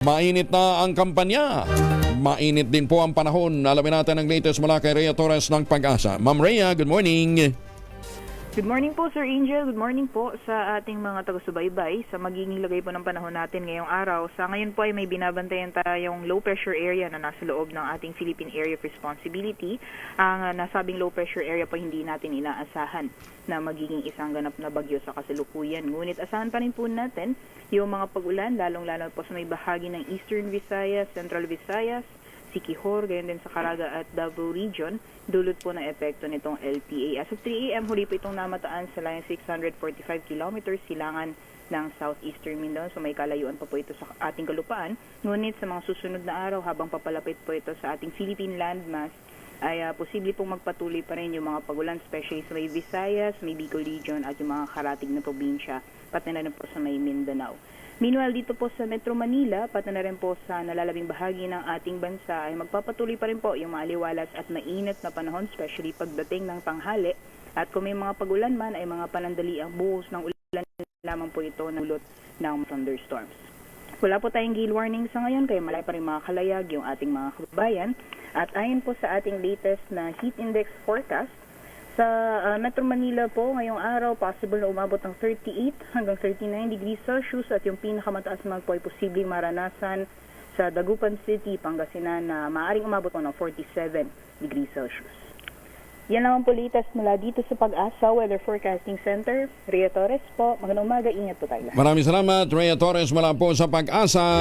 Mainit na ang kampanya. Mainit din po ang panahon. Alamin natin ang latest mula kay Rhea Torres ng Pag-asa. Ma'am Rhea, good morning. Good morning po, Sir Angel. Good morning po sa ating mga taga-subaybay sa magiging lagay po ng panahon natin ngayong araw. Sa ngayon po ay may binabantayan tayong low pressure area na nasa loob ng ating Philippine Area of Responsibility. Ang nasabing low pressure area po hindi natin inaasahan na magiging isang ganap na bagyo sa kasalukuyan. Ngunit asahan pa rin po natin yung mga pag-ulan, lalong-lalo po sa may bahagi ng Eastern Visayas, Central Visayas, Sikihor, ganyan din sa Caraga at Davao Region, dulot po ng epekto nitong LPA. As of 3 a.m., huli po itong namataan sa line 645 kilometers silangan ng southeastern Mindanao. So may kalayuan pa po ito sa ating kalupaan. Ngunit sa mga susunod na araw, habang papalapit po ito sa ating Philippine landmass, ay ah, posible pong magpatuloy pa rin yung mga pagulan, especially sa may Visayas, may Bicol Region at yung mga karating na probinsya, pati na rin po sa may Mindanao. Meanwhile, dito po sa Metro Manila, pati na rin po sa nalalabing bahagi ng ating bansa ay magpapatuloy pa rin po yung maaliwalas at mainit na panahon, especially pagdating ng tanghali. At kung may mga pagulan man ay mga panandali ang buhos ng ulan lamang po ito na ulot ng thunderstorms. Wala po tayong gale warning sa ngayon, kaya malay pa rin mga kalayag yung ating mga kababayan. At ayon po sa ating latest na heat index forecast, sa ah, Metro Manila po, ngayong araw, possible na umabot ng 38 hanggang 39 degrees Celsius at yung pinakamataas naman po ay posibleng maranasan sa Dagupan City, Pangasinan na maaaring umabot po ng 47 degrees Celsius. Yan naman po latest mula dito sa Pag-asa Weather Forecasting Center. Ria Torres po, magandang umaga, ingat po tayo. Maraming salamat, Rhea Torres mula po sa Pag-asa.